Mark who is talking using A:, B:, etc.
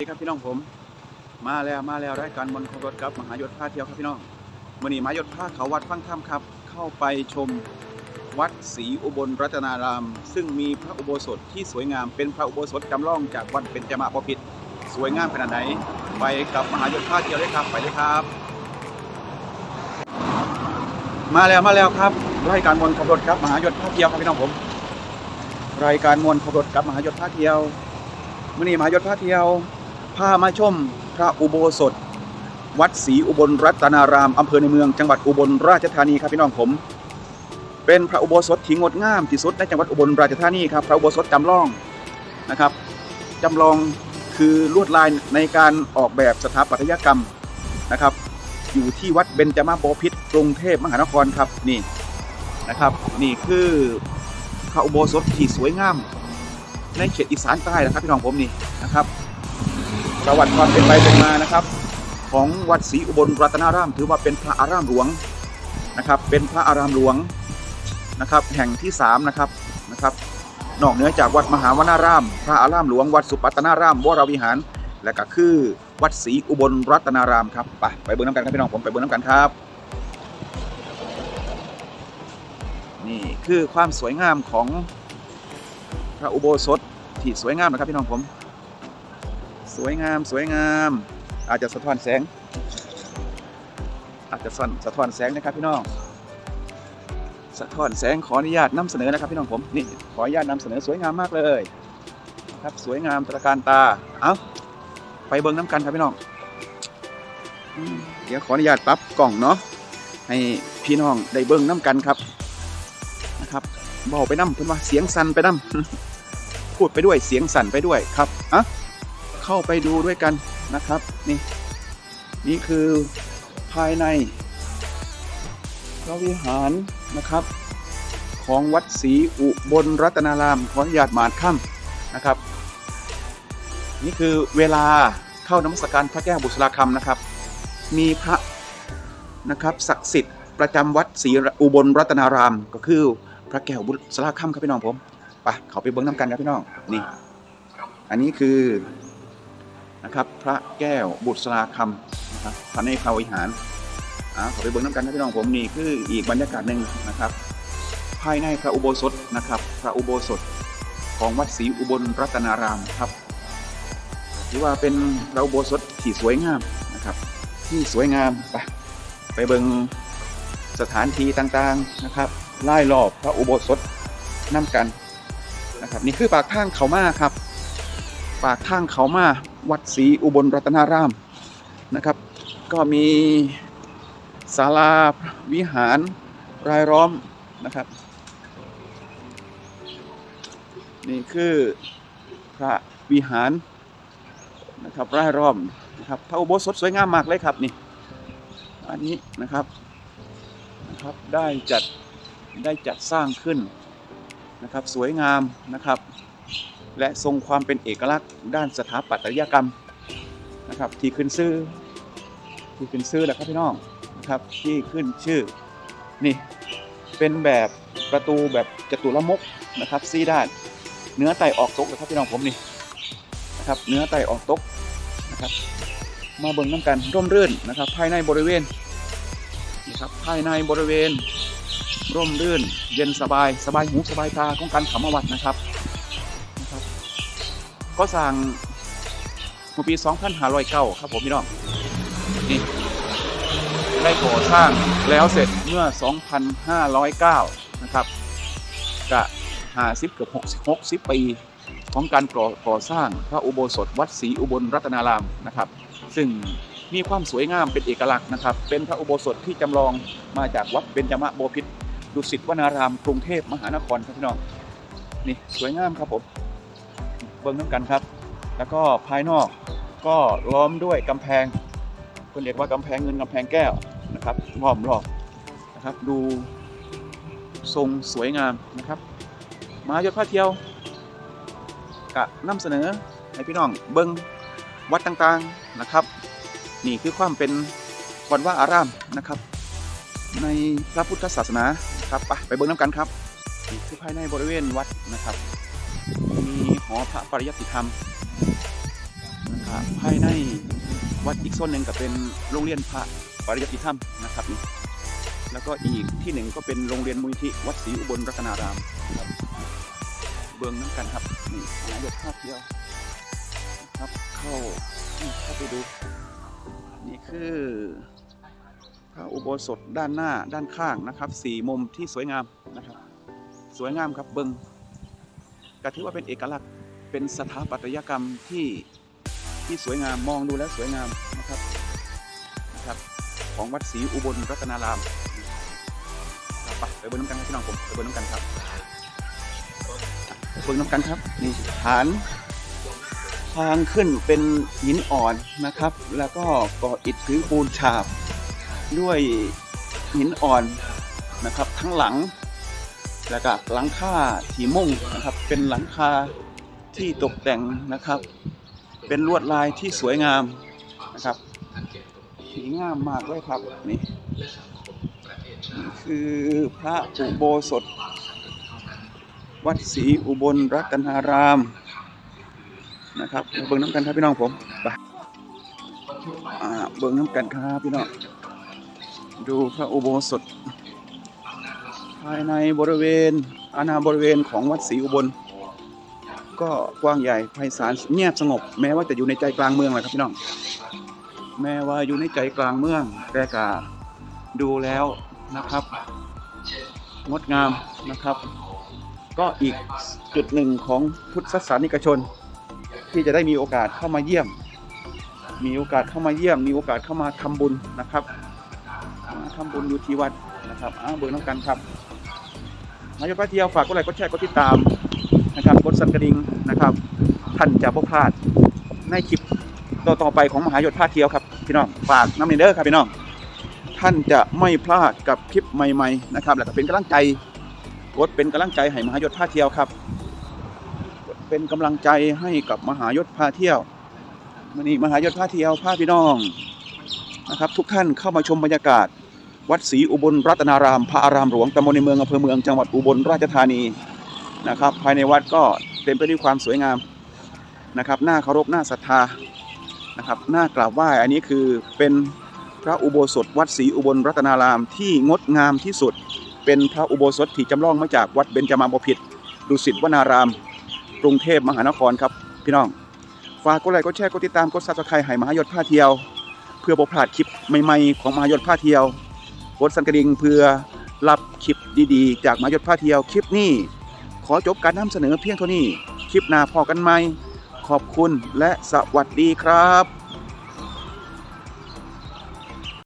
A: สวัสดีครับพี่น้องผมมาแล้วมาแล้วรายการบนขบรถครับมหายศพาเที่ยวครับพี่น้องวันนี้มหายศพาเขาวัดฟังถ้ำครับ เข้าไปชมวัดศรีอุบลรัตนาราม ซึ่งมีพระอุโบสถที่สวยงามเป็นพระอุโบสถจำลองจากวัดเป็นจมาบพิตรสวยงามขนาดไหน ไปกับมหายศพาเที่ยวเลยครับไปเลยครับ มาแล้วมาแล้วครับรายการมวลขบรถครับมหายศพาเที่ยวครับพี่น้องผม รายการมวลขบรถกับมหายศพาเที่ยวมื่อนี้มหายศพาเที่ยว พามาชมพระอุโบสถ วัดศรีอุบลรัตนารามอำเภอในเมืองจังหวัดอุบลราชธานีครับพี่น้องผม เป็นพระอุโบสถที่งดงามที่สุดในจังหวัดอุบลราชธานีครับพระอุโบสถจำลองนะครับจำลองคือลวดลายในการออกแบบสถาปัตยกรรมนะครับ อยู่ที่วัดเบญจมาบพิตรกรุงเทพมหานครครับนี่นะครับ นี่คือพระอุโบสถที่สวยงามในเขตอีสานใต้นะครับพี่น้องผมนี่นะครับ ประวัติความเป็นไปเป็นมานะครับ ของวัดศรีอุบลรัตนาราม ถือว่าเป็นพระอารามหลวงนะครับ เป็นพระอารามหลวงนะครับ แห่งที่สามนะครับนะครับ นอกเหนือจากวัดมหาวนาราม พระอารามหลวง วัดสุปัตตนารามวรวิหาร และก็คือวัดศรีอุบลรัตนารามครับไปไปเบิ้งน้ำกันครับพี่น้องผมไปเบิ้งน้ำกันครับนี่คือความสวยงามของพระอุโบสถที่สวยงามนะครับพี่น้องผม วยงามสวยงาม อาจจะสะท้อนแสง อาจจะส่อนสะท้อนแสงนะครับพี่น้อง สะท้อนแสงขออนุญาตนำเสนอนะครับพี่น้องผมนี่ขออนุญาตนำเสนอสวยงามมากเลย ครับสวยงามตระการตา เอาไปเบิ้งน้ำกันครับพี่น้อง เดี๋ยวขออนุญาตปรับกล่องเนาะให้พี่น้องได้เบิ้งน้ำกันครับนะครับบอกไปน้ำเพื่อนว่าเสียงสั่นไปน้ำพูดไปด้วยเสียงสั่นไปด้วยครับอะ เข้าไปดูด้วยกันนะครับ นี่ นี่คือภายในพระวิหารนะครับ ของวัดศรีอุบลรัตนารามขออนุญาตหมาดค่ำนะครับ นี่คือเวลาเข้านมัสการพระแก้วบุษราคำนะครับ มีพระนะครับศักดิ์สิทธิ์ประจำวัดศรีอุบลรัตนาราม ก็คือพระแก้วบุษราคำครับพี่น้องผมไปเขาไปเบิ้งน้ำกันครับพี่น้องนี่ อันนี้คือ นะครับ พระแก้วบุษราคำนะครับพระในพระวิหารอ่าขาไปเบิ้งน้ำกันครับพี่น้องผมนี่คืออีกบรรยากาศหนึ่งนะครับ ภายในพระอุโบสถนะครับ พระอุโบสถของวัดศรีอุบลรัตนารามครับถือว่าเป็นพระอุโบสถที่สวยงามนะครับ ที่สวยงามไปไปเบิ้งสถานที่ต่างๆนะครับไล่รอบพระอุโบสถน้ำกันนะครับ นี่คือปากทางเขามาครับ ปากทางเขามาวัดศรีอุบลรัตนารามนะครับ ก็มีศาลาวิหารรายล้อมนะครับ นี่คือพระวิหารนะครับรายล้อมนะครับพระอุโบสถสวยงามมากเลยครับนี่อันนี้นะครับนะครับได้จัดได้จัดสร้างขึ้นนะครับสวยงามนะครับ และทรงความเป็นเอกลักษณ์ด้านสถาปัตยกรรมนะครับที่ขึ้นชื่อที่ขึ้นชื่อแหละครับพี่น้องนะครับที่ขึ้นชื่อนี่เป็นแบบประตูแบบจตุรมุกนะครับสี่ด้านเนื้อไตออกตกเลยครับพี่น้องผมนี่นะครับเนื้อไตออกตกนะครับมาเบิ่งน้ำกันร่มรื่นนะครับ ภายในบริเวณนะครับภายในบริเวณ ร่มรื่น เย็นสบายสบายหูสบายตาของการขำวัดนะครับนะครับ ก็สั่งเมื่อปี 2509 ครับผมพี่น้อง นี่ได้ก่อสร้างแล้วเสร็จเมื่อ 2509 นะครับกะ50เกือบ60 60 ปีของการก่อก่อสร้างพระอุโบสถวัดศรีอุบลรัตนารามนะครับ ซึ่งมีความสวยงามเป็นเอกลักษณ์นะครับ เป็นพระอุโบสถที่จำลองมาจากวัดเบญจมบพิตรดุสิตวนารามกรุงเทพมหานครครับพี่น้อง นี่สวยงามครับผม เบิ้งน้ำกันครับ แล้วก็ภายนอกก็ล้อมด้วยกำแพงคนเรียกว่ากำแพงเงินกำแพงแก้วนะครับล้อมรอบนะครับ ดูทรงสวยงามนะครับ มายศพาเที่ยวกะนำเสนอให้พี่น้องเบิ้งวัดต่างๆนะครับ นี่คือความเป็นวัดว่าอารามนะครับ ในพระพุทธศาสนาครับไปไปเบิ่งน้ำกันครับนี่คือภายในบริเวณวัดนะครับ อพระปริยัติธรรมนะครับภายในวัดอีกโซนหนึ่งก็เป็นโรงเรียนพระปริยัติธรรมนะครับนี่แล้วก็อีกที่หนึ่งก็เป็นโรงเรียนมูลนิธิวัดศรีอุบลรัตนารามครับเบื้องน้ำกันครับนี่หายกภาพเดียวนะครับเข้านี่เข้าไปดู นี่คือพระอุโบสถด้านหน้าด้านข้างนะครับสี่มุมที่สวยงามนะครับ สวยงามครับเบิงก็ถือว่าเป็นเอกลักษณ์ เป็นสถาปัตยกรรมที่ที่สวยงามมองดูแล้วสวยงามนะครับนะครับ ของวัดศรีอุบลรัตนารามครับไปไปเบิ้น้ำกันครับพี่น้องผมไปเบิ้น้ำกันครับเบิ้น้ำกันครับนี่ฐานทางขึ้นเป็นหินอ่อนนะครับ แล้วก็ก่ออิฐถือปูนฉาบ ด้วยหินอ่อนนะครับ ทั้งหลัง แล้วก็หลังคาถีมุ่งนะครับ เป็นหลังคา ที่ตกแต่งนะครับ เป็นลวดลายที่สวยงามนะครับสีงามมากเลยครับนี่คือพระอุโบสถ วัดศรีอุบลรัตนารามนะครับเบิ่งน้ำกันครับพี่น้องผมไปเบิ่งน้ำกันครับพี่น้องดูพระอุโบสถ ภายในบริเวณอาณาบริเวณของวัดศรีอุบล ก็กว้างใหญ่ไพศาลเงียบสงบ แม้ว่าจะอยู่ในใจกลางเมืองแหละครับพี่น้อง แม้ว่าอยู่ในใจกลางเมืองแต่ก็ดูแล้วนะครับ งดงามนะครับ ก็อีกจุดหนึ่งของพุทธศาสนิกชน ที่จะได้มีโอกาสเข้ามาเยี่ยม มีโอกาสเข้ามาเยี่ยม มีโอกาสเข้ามาทำบุญนะครับมาทำบุญอยู่ที่วัดนะครับอ้าวเบิกน้ำกันครับนายกพระเที่ยวฝากกดไลค์กดแชร์กดติดตาม นะครับกดสั่นกระดิ่งนะครับท่านจะบ่พลาดในคลิปต่อๆไปของมหายศพาเที่ยวครับพี่น้องฝากน้ำเนเดอร์ครับพี่น้องท่านจะไม่พลาดกับคลิปใหม่ๆนะครับแล้วก็เป็นกำลังใจกดเป็นกำลังใจให้มหายศพาเที่ยวครับเป็นกำลังใจให้กับมหายศพาเที่ยววันนี้มหายศพาเที่ยวพาพี่น้องนะครับทุกท่านเข้ามาชมบรรยากาศ วัดศรีอุบลรัตนาราม พระอารามหลวงตำบลในเมืองอำเภอเมืองจังหวัดอุบลราชธานี นะครับ ภายในวัดก็เต็มไปด้วยความสวยงามนะครับหน่าเคารพหน่าศรัทธานะครับหน่ากราบไหว้อันนี้คือเป็นพระอุโบสถวัดศรีอุบลรัตนารามที่งดงามที่สุด เป็นพระอุโบสถที่จำลองมาจากวัดเบญจมาบพิตรดุสิตวนาราม กรุงเทพมหานครครับพี่น้องฝากกดไลค์กดแชร์กดติดตามกดซับสไครต์ให้มหายศพาเที่ยว เพื่อบ่พลาดคลิปใหม่ๆของมหายศพาเที่ยวกดสั่นกระดิ่งเพื่อรับคลิปดีๆ จากมหายศพาเที่ยวคลิปนี้ อจบการนำเสนอเพียงเท่านี้ คลิปหน้าพอกันไหม ขอบคุณและสวัสดีครับ